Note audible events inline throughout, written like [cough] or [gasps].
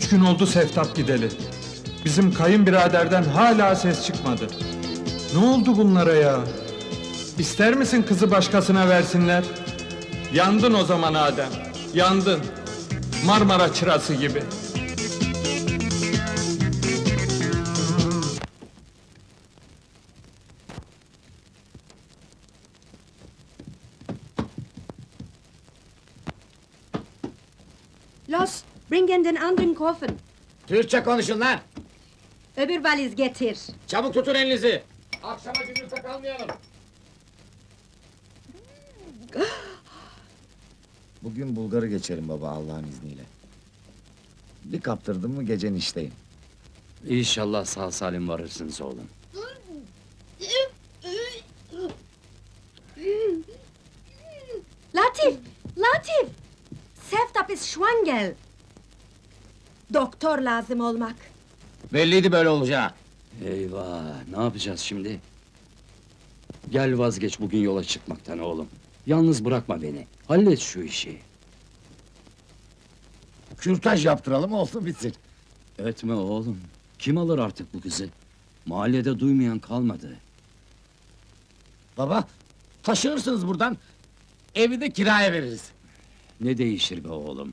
Üç gün oldu Seftap gideli. Bizim kayınbiraderden hala ses çıkmadı. Ne oldu bunlara ya? İster misin kızı başkasına versinler? Yandın o zaman Adem. Yandın. Marmara çırası gibi. Bringen den anderen Koffer. Türkçe konuşun lan! Öbür valiz getir. Çabuk tutun elinizi! Akşama gündüzde kalmayalım! [gasps] Bugün Bulgar'ı geçerim baba Allah'ın izniyle. Bir kaptırdım mı gecen işteyim. İnşallah sağ salim varırsınız oğlum. Latif, Latif! Seftap ist schwanger. Doktor lazım olmak. Belliydi böyle olacağı. Eyvah, ne yapacağız şimdi? Gel vazgeç bugün yola çıkmaktan oğlum. Yalnız bırakma beni. Hallet şu işi. Kürtaj yaptıralım olsun bitsin. Etme oğlum. Kim alır artık bu kızı? Mahallede duymayan kalmadı. Baba, taşınırsınız buradan. Evi de kiraya veririz. Ne değişir be oğlum?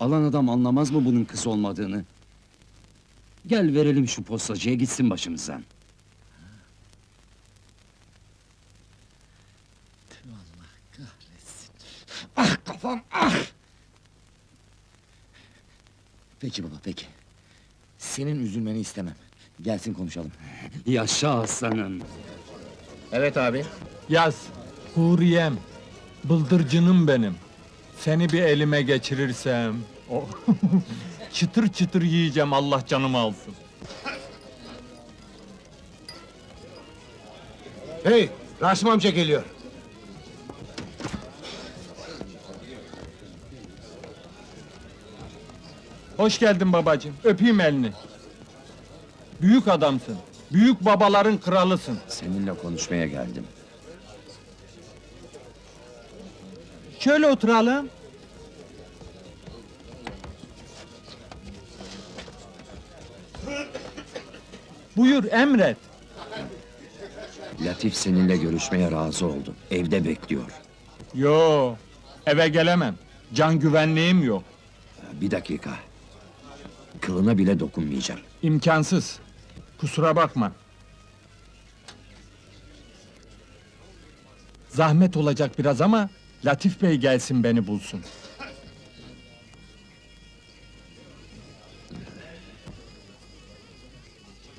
Alan adam anlamaz mı bunun kız olmadığını? Gel verelim şu postacıya gitsin başımızdan. Ah kafam ah! Peki baba peki. Senin üzülmeni istemem. Gelsin konuşalım. Yaşa aslanım. Evet abi. Yaz. Huriyem. Bıldırcınım benim. Seni bir elime geçirirsem... o- [laughs] çıtır çıtır yiyeceğim Allah canımı alsın. Hey, Rasim amca geliyor. Hoş geldin babacığım. Öpeyim elini. Büyük adamsın. Büyük babaların kralısın. Seninle konuşmaya geldim. Şöyle oturalım. Buyur emret. Latif seninle görüşmeye razı oldu. Evde bekliyor. Yo, eve gelemem. Can güvenliğim yok. Bir dakika. Kılına bile dokunmayacağım. İmkansız. Kusura bakma. Zahmet olacak biraz ama Latif Bey gelsin beni bulsun.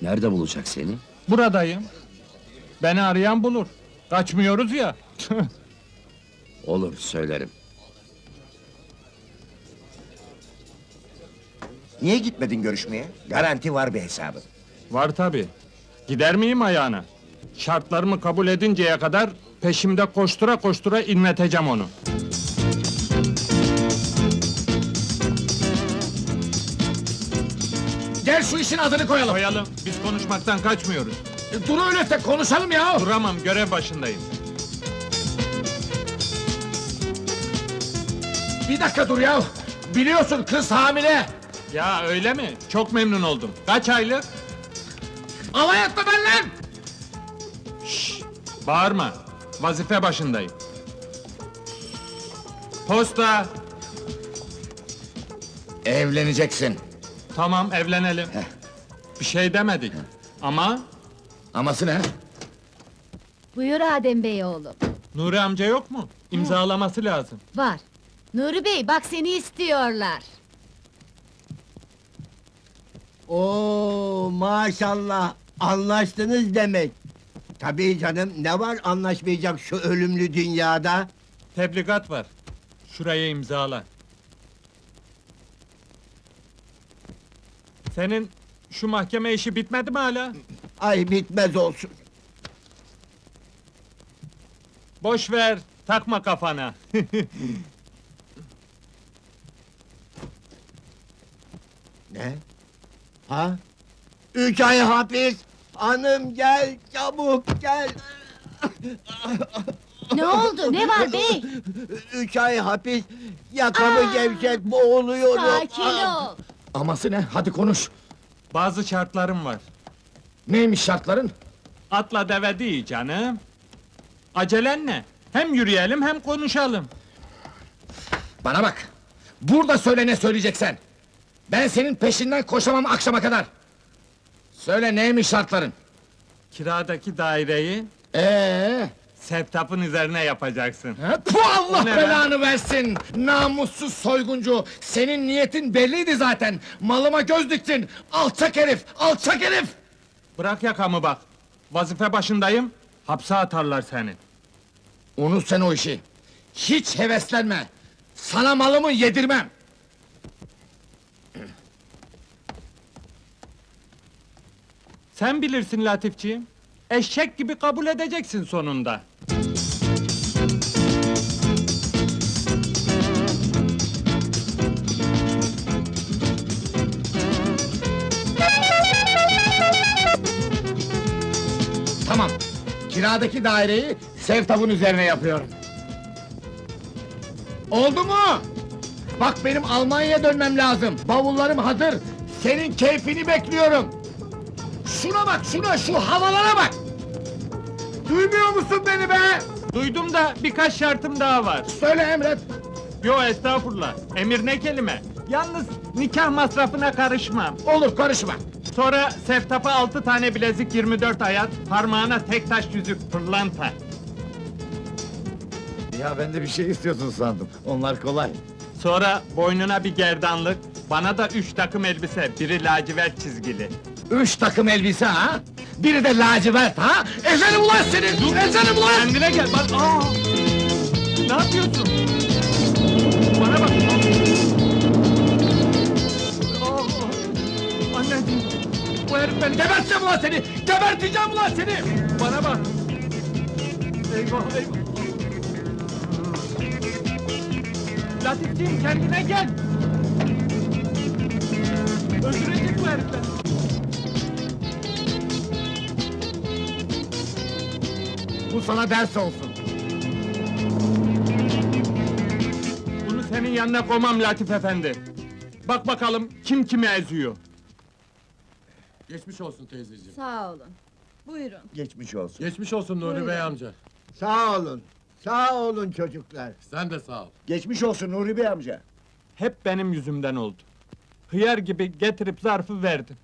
Nerede bulacak seni? Buradayım. Beni arayan bulur. Kaçmıyoruz ya. [laughs] Olur söylerim. Niye gitmedin görüşmeye? Garanti var bir hesabı. Var tabi. Gider miyim ayağına? Şartlarımı kabul edinceye kadar peşimde koştura koştura inleteceğim onu. Gel şu işin adını koyalım. Koyalım. Biz konuşmaktan kaçmıyoruz. Dur öyle de konuşalım ya. Duramam, görev başındayım. Bir dakika dur ya. Biliyorsun kız hamile. Ya öyle mi? Çok memnun oldum. Kaç aylık? Alay etme ben lan. Bağırma. Vazife başındayım. Posta. Evleneceksin. Tamam, evlenelim. Bir şey demedik. Ama Aması ne? Buyur Adem Bey oğlum. Nuri amca yok mu? İmzalaması lazım. Var. Nuri Bey bak seni istiyorlar. Oo maşallah anlaştınız demek. Tabii canım ne var anlaşmayacak şu ölümlü dünyada? Tebligat var. Şuraya imzala. Senin şu mahkeme işi bitmedi mi hala? Ay bitmez olsun. Boş ver, takma kafana. [laughs] Ne? Ha? Üç ay hapis. Hanım gel çabuk gel. Ne oldu? Ne var bey? Üç ay hapis. Yakamı Aa! gevşet boğuluyorum. Sakin ol. Aması ne? Hadi konuş. Bazı şartlarım var. Neymiş şartların? Atla deve değil canım. Acelen ne? Hem yürüyelim hem konuşalım. Bana bak. Burada söyle ne söyleyeceksen. Ben senin peşinden koşamam akşama kadar. Söyle neymiş şartların? Kiradaki daireyi Ee, septapın üzerine yapacaksın. bu Allah O ne be? belanı versin. Namussuz soyguncu. Senin niyetin belliydi zaten. Malıma göz diktin. Alçak herif, alçak herif. Bırak yakamı bak. Vazife başındayım. Hapse atarlar seni. Unut sen o işi. Hiç heveslenme. Sana malımı yedirmem. Sen bilirsin Latifciğim. Eşek gibi kabul edeceksin sonunda. Tamam. Kiradaki daireyi Sevtap'ın üzerine yapıyorum. Oldu mu? Bak benim Almanya'ya dönmem lazım. Bavullarım hazır. Senin keyfini bekliyorum. Şuna bak şuna şu havalara bak. Duymuyor musun beni be? Duydum da birkaç şartım daha var. Söyle Emret. Yo estağfurullah. Emir ne kelime? Yalnız nikah masrafına karışmam. Olur karışma. Sonra seftapa altı tane bilezik 24 ayat, parmağına tek taş yüzük pırlanta. Ya ben de bir şey istiyorsun sandım. Onlar kolay. Sonra boynuna bir gerdanlık, bana da üç takım elbise, biri lacivert çizgili. Üç takım elbise ha? Biri de lacivert ha? Ezelim ulan seni! Ezelim ulan! Kendine gel, bak aa! Ne yapıyorsun? Bana bak! Aa! Anneciğim! Bu herif beni... Geberteceğim ulan seni! Geberteceğim ulan seni! Bana bak! Eyvah eyvah! Latifciğim kendine gel! Öldürecek bu herifler! Bu sana ders olsun. Bunu senin yanına koymam Latif efendi. Bak bakalım kim kimi eziyor. Geçmiş olsun teyzeciğim. Sağ olun. Buyurun. Geçmiş olsun. Geçmiş olsun Nuri Bey amca. Sağ olun. Sağ olun çocuklar. Sen de sağ ol. Geçmiş olsun Nuri Bey amca. Hep benim yüzümden oldu. Hıyar gibi getirip zarfı verdin.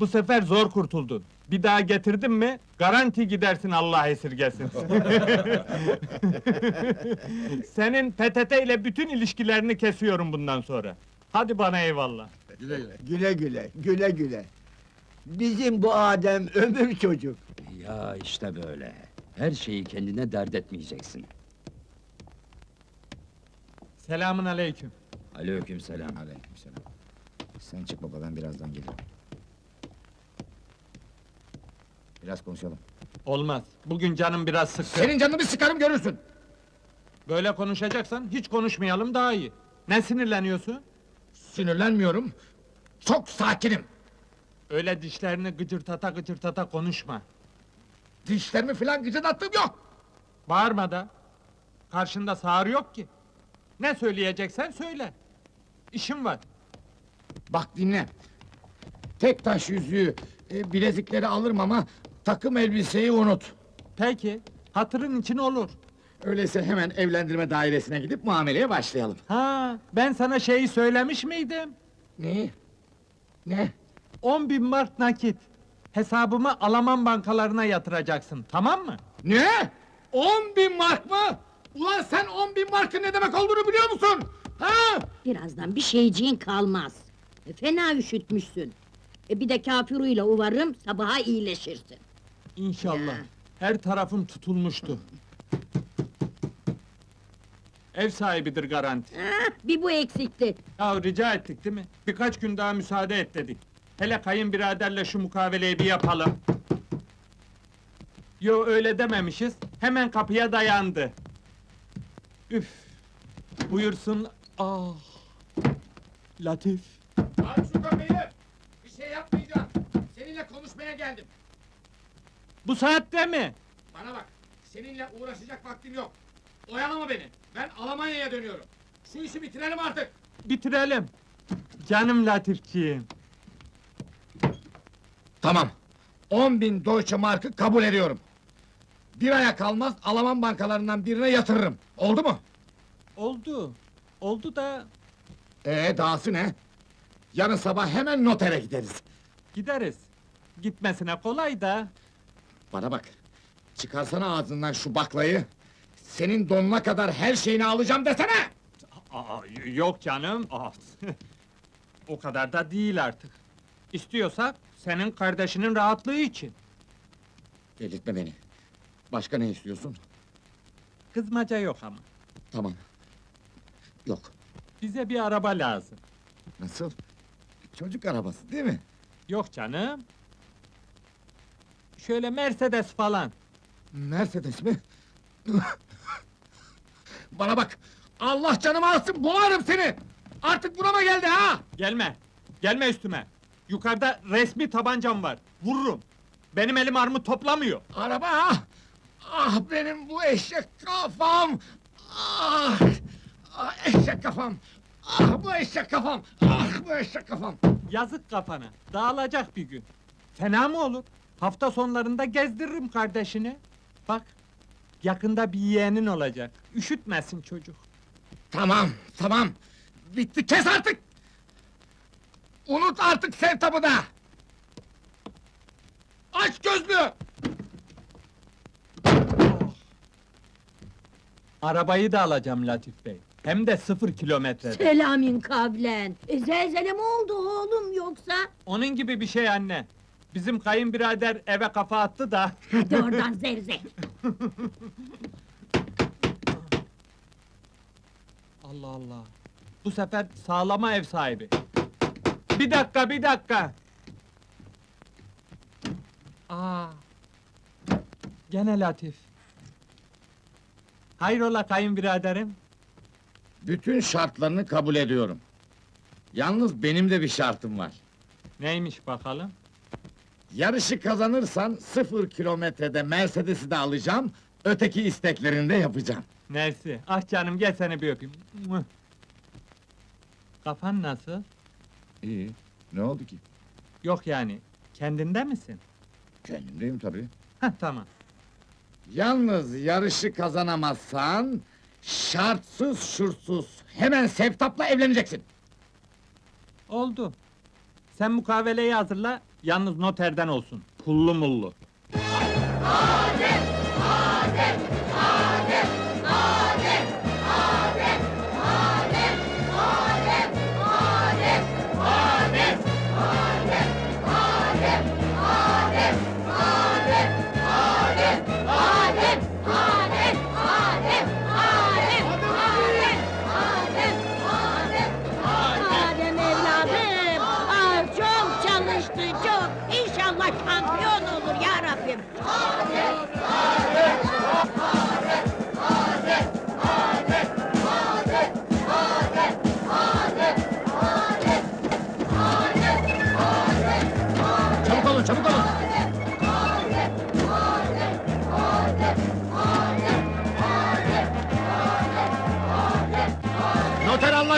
Bu sefer zor kurtuldun. Bir daha getirdin mi, garanti gidersin Allah esirgesin. [laughs] Senin PTT ile bütün ilişkilerini kesiyorum bundan sonra. Hadi bana eyvallah. Güle güle. Güle güle, güle güle. Bizim bu Adem ömür çocuk. Ya işte böyle. Her şeyi kendine dert etmeyeceksin. Selamun aleyküm. Aleykümselam. Aleykümselam. Sen çık baba ben birazdan gelirim. Biraz konuşalım. Olmaz. Bugün canım biraz sıkkın. Senin canını bir sıkarım görürsün. Böyle konuşacaksan hiç konuşmayalım daha iyi. Ne sinirleniyorsun? Sinirlenmiyorum. Çok sakinim. Öyle dişlerini gıcırtata gıcırtata konuşma. Dişlerimi filan gıcırdattığım yok. Bağırma da. Karşında sağır yok ki. Ne söyleyeceksen söyle. İşim var. Bak dinle. Tek taş yüzüğü, e, bilezikleri alırım ama takım elbiseyi unut. Peki, hatırın için olur. Öyleyse hemen evlendirme dairesine gidip muameleye başlayalım. Ha, ben sana şeyi söylemiş miydim? Ne? Ne? 10 bin mark nakit. Hesabımı Alman bankalarına yatıracaksın, tamam mı? Ne? On bin mark mı? Ulan sen on bin markın ne demek olduğunu biliyor musun? Ha? Birazdan bir şeyciğin kalmaz. E, fena üşütmüşsün. E, bir de kafiruyla uvarım, sabaha iyileşirsin. İnşallah. Her tarafım tutulmuştu. Ev sahibidir garanti. Ah, bir bu eksikti. Ya rica ettik değil mi? Birkaç gün daha müsaade et dedik. Hele kayınbiraderle şu mukaveleyi bir yapalım. Yo öyle dememişiz. Hemen kapıya dayandı. Üf. Buyursun. Ah. Latif. Aç şu kapıyı! Bir şey yapmayacağım. Seninle konuşmaya geldim. Bu saatte mi? Bana bak, seninle uğraşacak vaktim yok. Oyalama beni. Ben Almanya'ya dönüyorum. Şu işi bitirelim artık. Bitirelim. Canım Latifçiğim. Tamam. 10 bin Deutsche Mark'ı kabul ediyorum. Bir aya kalmaz Alman bankalarından birine yatırırım. Oldu mu? Oldu. Oldu da Ee dahası ne? Yarın sabah hemen notere gideriz. gideriz. Gitmesine kolay da. Bana bak. Çıkarsana ağzından şu baklayı. Senin donuna kadar her şeyini alacağım desene! Aa, yok canım. Aa, [laughs] o kadar da değil artık. İstiyorsak senin kardeşinin rahatlığı için. Delirtme beni. Başka ne istiyorsun? Kızmaca yok ama. Tamam. Yok. Bize bir araba lazım. Nasıl? Çocuk arabası değil mi? Yok canım. Şöyle Mercedes falan. Mercedes mi? [laughs] Bana bak! Allah canımı alsın, boğarım seni! Artık burama geldi ha! Gelme. Gelme üstüme. Yukarıda resmi tabancam var. Vururum. Benim elim armut toplamıyor. Araba ha! Ah benim bu eşek kafam! Ah! ah eşek kafam! Ah bu eşek kafam! Ah bu eşek kafam! Yazık kafana. Dağılacak bir gün. Fena mı olur? Hafta sonlarında gezdiririm kardeşini. Bak. Yakında bir yeğenin olacak. Üşütmesin çocuk. Tamam, tamam! Bitti, kes artık! Unut artık Sevtap'ı da! Aç gözlü! Arabayı da alacağım Latif Bey. Hem de sıfır kilometrede. Selamün kavlen. E, zelzele mi oldu oğlum yoksa? Onun gibi bir şey anne. Bizim kayınbirader eve kafa attı da. Hadi oradan zerzek. Allah Allah. Bu sefer sağlama ev sahibi. Bir dakika, bir dakika. Aa. Gene Latif. Hayrola kayınbiraderim? Bütün şartlarını kabul ediyorum. Yalnız benim de bir şartım var. Neymiş bakalım? Yarışı kazanırsan sıfır kilometrede Mercedes'i de alacağım, öteki isteklerini de yapacağım. Nersi? Ah canım gel seni bir öpeyim. Mıh. Kafan nasıl? İyi. Ne oldu ki? Yok yani. Kendinde misin? Kendimdeyim tabii. Heh tamam. Yalnız yarışı kazanamazsan, şartsız şurtsuz hemen Sevtap'la evleneceksin. Oldu. Sen mukaveleyi hazırla, yalnız noterden olsun. Pullu mullu. Adem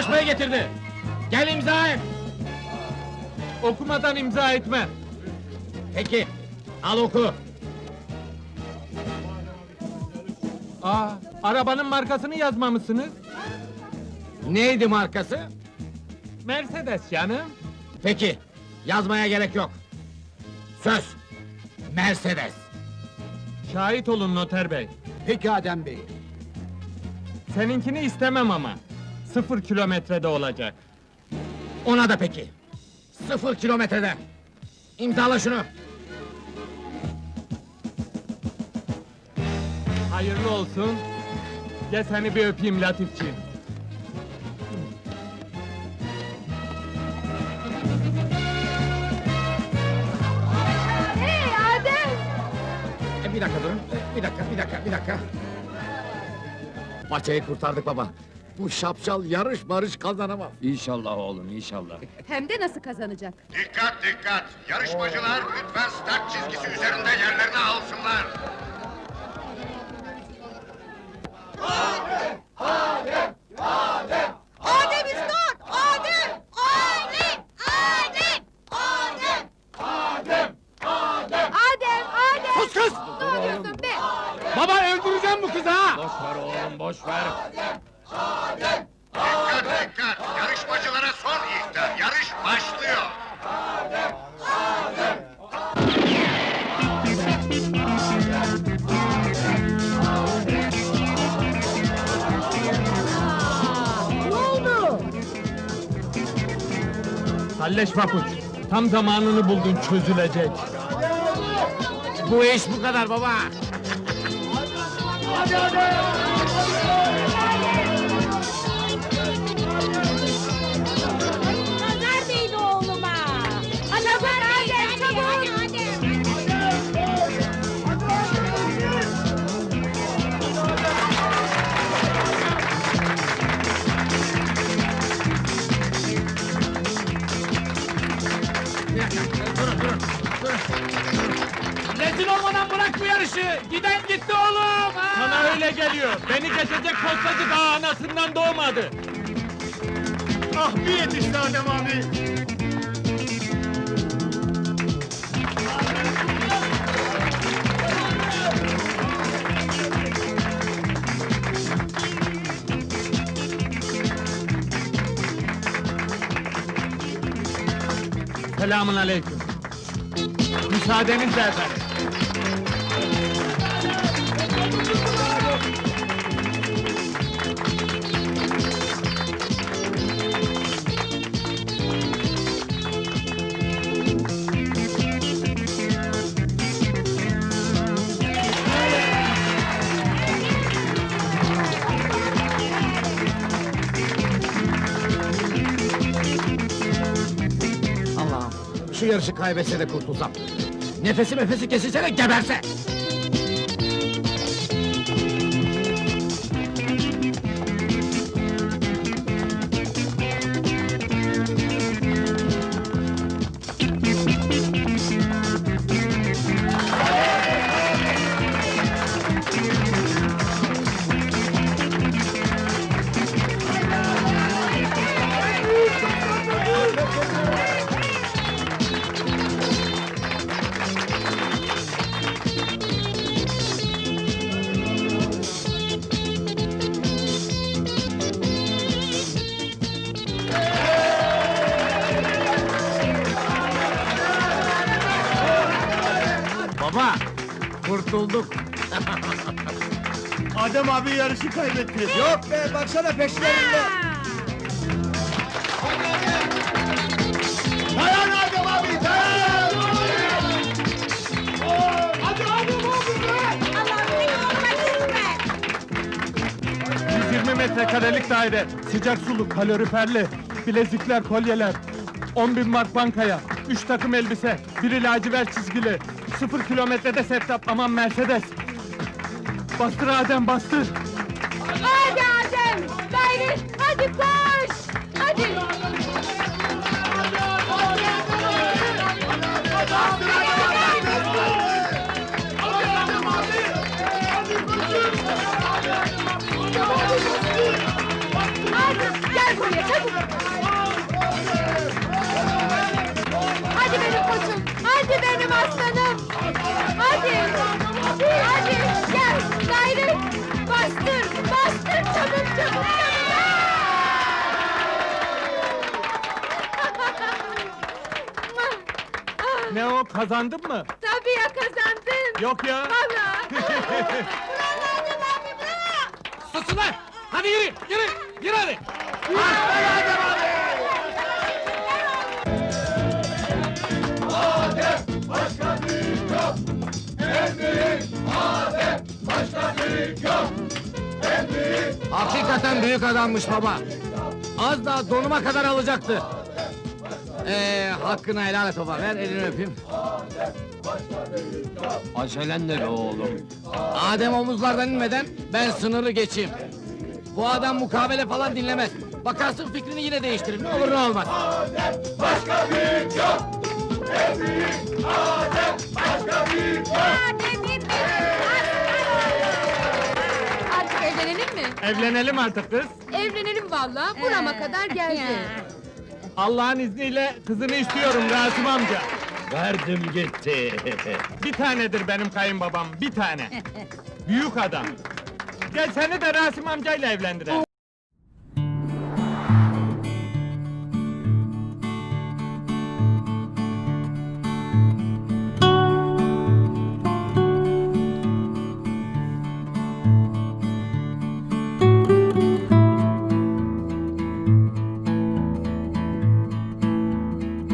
anlaşmaya getirdi. Gel imza et. Okumadan imza etme. Peki, al oku. Aa, arabanın markasını yazmamışsınız. Neydi markası? Mercedes canım. Peki, yazmaya gerek yok. Söz, Mercedes. Şahit olun noter bey. Peki Adem Bey. Seninkini istemem ama. Sıfır kilometrede olacak. Ona da peki. Sıfır kilometrede. İmzala şunu. Hayırlı olsun. Gel seni bir öpeyim Latifçiğim. Hey Adem! E, bir dakika durun. E, Bir dakika, bir dakika, bir dakika. Paçayı kurtardık baba. Bu şapşal yarış barış kazanamaz. İnşallah oğlum, inşallah. [laughs] Hem de nasıl kazanacak? Dikkat dikkat! Yarışmacılar lütfen start çizgisi üzerinde yerlerini alsınlar. Halleş papuç. Tam zamanını buldun çözülecek. Bu iş bu kadar baba. Nazar Rezil olmadan bırak bu yarışı. Giden gitti oğlum. ha! Sana öyle geliyor. Beni geçecek postacı daha anasından doğmadı. Ah bir yetişti Adem abi. Selamun aleyküm. Müsaadenizle efendim. Yarışı kaybetse de kurtulsam. Nefesi nefesi kesilse de geberse. Kaybetti. Yok be baksana peşlerinde. Dayan Adem abi dayan. Hadi Adem abi be. 120 metrekarelik daire, sıcak sulu, kaloriferli, bilezikler, kolyeler, 10 bin mark bankaya, 3 takım elbise, biri lacivert çizgili, 0 kilometrede setup, aman Mercedes. Bastır Adem, bastır! Aslanım! Hadi! Hadi gel! Gayrı! Bastır! Bastır çabuk çabuk çabuk! Ne o, kazandın mı? Tabii ya kazandım! Yok ya! Valla! [laughs] Susun lan! Hadi yürü, yürü, yürü hadi! Hakikaten büyük adammış baba. Az daha donuma kadar alacaktı. Ee, hakkını helal et baba, ver elini öpeyim. Acelen ne be oğlum? Adem omuzlardan inmeden ben sınırı geçeyim. Bu adam mukabele falan dinlemez. Bakarsın fikrini yine değiştirir. Ne olur ne olmaz. Artık evlenelim mi? Evlenelim artık kız. Evlenelim valla, burama kadar geldi. [laughs] Allah'ın izniyle kızını istiyorum Rasim amca. Verdim gitti. [laughs] Bir tanedir benim kayınbabam, bir tane. Büyük adam. Gel seni de Rasim amcayla evlendirelim.